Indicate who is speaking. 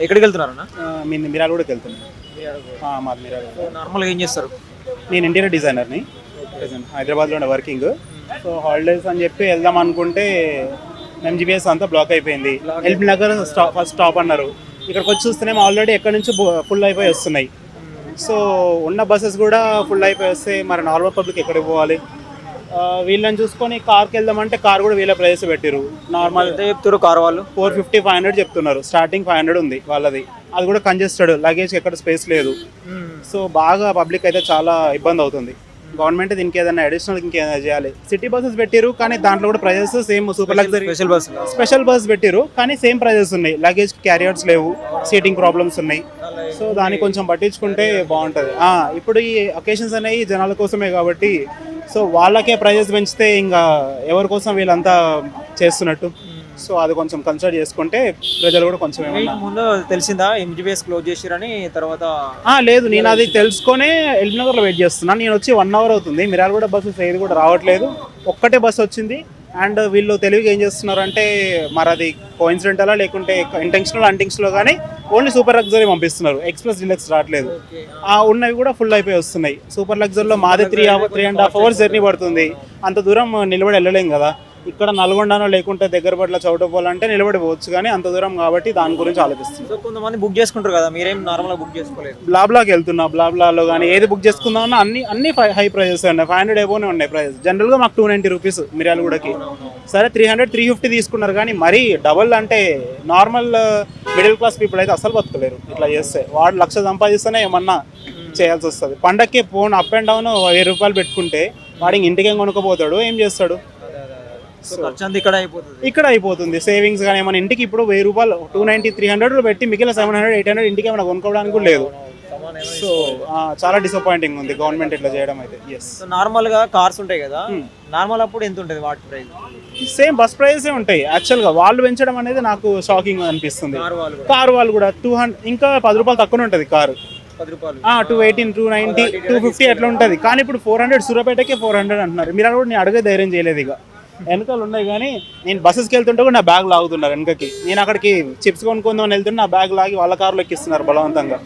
Speaker 1: ఎక్కడికి వెళ్తున్నారన్నా
Speaker 2: నేను మిరాలు కూడా వెళ్తున్నాను ఆ, మాది మిరాలు
Speaker 1: నార్మల్గా ఏం చేస్తారు?
Speaker 2: నేను ఇంటీరియర్ డిజైనర్ని. హైదరాబాద్లో వర్కింగ్. సో హాలిడేస్ అని చెప్పి వెళ్దాం అనుకుంటే ఎంజీబీఎస్ అంతా బ్లాక్ అయిపోయింది. LB Nagar stop first stop అన్నారు. ఇక్కడికి వచ్చి చూస్తేనేమో ఆల్రెడీ ఎక్కడి నుంచి ఫుల్ అయిపోయి వస్తున్నాయి. సో ఉన్న బస్సెస్ కూడా ఫుల్ అయిపోయి వస్తే మరి నార్మల్ పబ్లిక్ ఎక్కడికి పోవాలి? వీళ్ళని చూసుకొని కార్కి వెళ్దామంటే కార్ కూడా వీళ్ళ ప్రైస్ పెట్టిరు నార్మల్
Speaker 1: ఎంత చెప్తారు కార్ వాళ్ళు?
Speaker 2: ఫోర్ ఫిఫ్టీ ఫైవ్ హండ్రెడ్ చెప్తున్నారు. స్టార్టింగ్ ఫైవ్ హండ్రెడ్ ఉంది వాళ్ళది. అది కూడా కంజెస్టెడ్ లగేజ్ ఎక్కడ స్పేస్ లేదు. సో బాగా పబ్లిక్ అయితే చాలా ఇబ్బంది అవుతుంది. గవర్నమెంట్ దీనికి ఏదైనా అడిషనల్ ఇంకేదైనా చేయాలి. సిటీ బస్సెస్ పెట్టిరు కానీ దాంట్లో కూడా prices same super luxury
Speaker 1: special bus
Speaker 2: special bus పెట్టిరు కానీ సేమ్ ప్రైజెస్ ఉన్నాయి. లగేజ్ క్యారియర్స్ లేవు సీటింగ్ ప్రాబ్లమ్స్ ఉన్నాయి. సో దాన్ని కొంచెం పట్టించుకుంటే బాగుంటుంది. ఇప్పుడు ఈ అకేషన్స్ అనేవి జనాల కోసమే కాబట్టి సో వాళ్ళకే ప్రైజెస్ పెంచితే ఇంకా ఎవరి కోసం వీళ్ళంతా చేస్తున్నట్టు. సో అది కొంచెం కన్సిడర్ చేసుకుంటే ప్రజలు కూడా కొంచెం
Speaker 1: ముందు తెలిసిందా? ఎంజీబీఎస్ క్లోజ్ చేసిరని తర్వాత
Speaker 2: లేదు నేను అది తెలుసుకొనే ఎల్బీనగర్లో వెయిట్ చేస్తున్నాను నేను వచ్చి వన్ అవర్ అవుతుంది. మిరాల్ కూడా బస్సెస్ ఏది కూడా రావట్లేదు. ఒక్కటే బస్ వచ్చింది. అండ్ వీళ్ళు తెలివిగా ఏం చేస్తున్నారు అంటే మరి అది కోయిన్సిడెంటలా లేకుంటే ఇంటెన్షనల్ అంటింగ్స్లో కానీ ఓన్లీ సూపర్ లగ్జరీ పంపిస్తున్నారు. ఎక్స్ప్రెస్ డిలక్స్ రావట్లేదు. ఆ ఉన్నవి కూడా ఫుల్ అయిపోయి వస్తున్నాయి. సూపర్ లగ్జరీలో మాది three hour three and half hours journey పడుతుంది. అంత దూరం నిలబడి వెళ్ళలేం కదా. ఇక్కడ నల్గొండనో లేకుంటే దగ్గర పట్ల చౌటపోవాలంటే నిలబడి పోవచ్చు కానీ అంత దూరం కాబట్టి దాని గురించి ఆలోచిస్తుంది
Speaker 1: సో కొంతమంది బుక్ చేసుకుంటారు కదా మీరేం నార్మల్గా బుక్ చేసుకోలేదు?
Speaker 2: బ్లాబ్లాకి వెళ్తున్నా బ్లాబ్లాలో కానీ ఏది బుక్ చేసుకుందామన్నా అన్ని అన్ని హై ప్రైజెస్ ఉన్నాయి. ఫైవ్ హండ్రెడ్ ఏబోనే ఉన్నాయి ప్రైస్ జనరల్గా మాకు టూ నైంటీ రూపీస్ మిర్యాలగూడకి సరే త్రీ హండ్రెడ్ త్రీ ఫిఫ్టీ తీసుకున్నారు కానీ మరీ డబల్ అంటే నార్మల్ మిడిల్ క్లాస్ పీపుల్ అయితే అసలు బతకలేరు. ఇట్లా చేస్తే. వాడు లక్ష సంపాదిస్తేనే ఏమన్నా చేయాల్సి వస్తుంది. పండక్కి ఫోన్ అప్ అండ్ డౌన్ వెయ్యి రూపాయలు పెట్టుకుంటే వాడు ఇంక ఇంటికి కొనుక్కోపోతాడు ఏం చేస్తాడు?
Speaker 1: ఇక్కడ అయిపోతుంది.
Speaker 2: ఇక్కడ అయిపోతుంది. సేవింగ్స్ కానీ మన ఇంటికి ఇప్పుడు వెయ్యి రూపాయలు టూ నైంటీ త్రీ హండ్రెడ్ పెట్టి మిగిలిన సెవెన్ హండ్రెడ్ ఎయిట్ హండ్రెడ్ ఇంటికి ఏమైనా కొనుక్కోవడానికి కూడా లేదు. సో చాలా డిసప్పాయింటింగ్ ఉంది గవర్నమెంట్ ఇట్లా చేయడం అయితే. ఎస్
Speaker 1: సో నార్మల్గా కార్స్ ఉంటాయి కదా నార్మల్ అప్పుడు ఎంత ఉంటుంది వాటి ప్రైస్
Speaker 2: సేమ్ బస్ ప్రైసే ఉంటాయి. యాక్చువల్గా వాళ్ళు పెంచడం అనేది నాకు షాకింగ్ అనిపిస్తుంది.
Speaker 1: కార్ వాళ్ళు కూడా.
Speaker 2: టూ హండ్రెడ్ ఇంకా పది రూపాయలు తక్కువ ఉంటుంది car. Two eighteen two ninety two fifty అట్లా ఉంటుంది. కానీ ఇప్పుడు ఫోర్ హండ్రెడ్ సూర్యాపేటకే ఫోర్ హండ్రెడ్ అంటున్నారు. మీరు కూడా నేను అడిగే ధైర్యం చేయలేదు ఇక. వెనకాల ఉన్నాయి కానీ నేను బస్సెస్కి వెళ్తుంటే కూడా నా బ్యాగ్ లాగుతున్నారు వెనకకి. నేను అక్కడికి చిప్స్ కొనుక్కుందామని వెళ్తుంటే నా బ్యాగ్ లాగి వాళ్ళ కారులో ఎక్కిస్తున్నారు బలవంతంగా.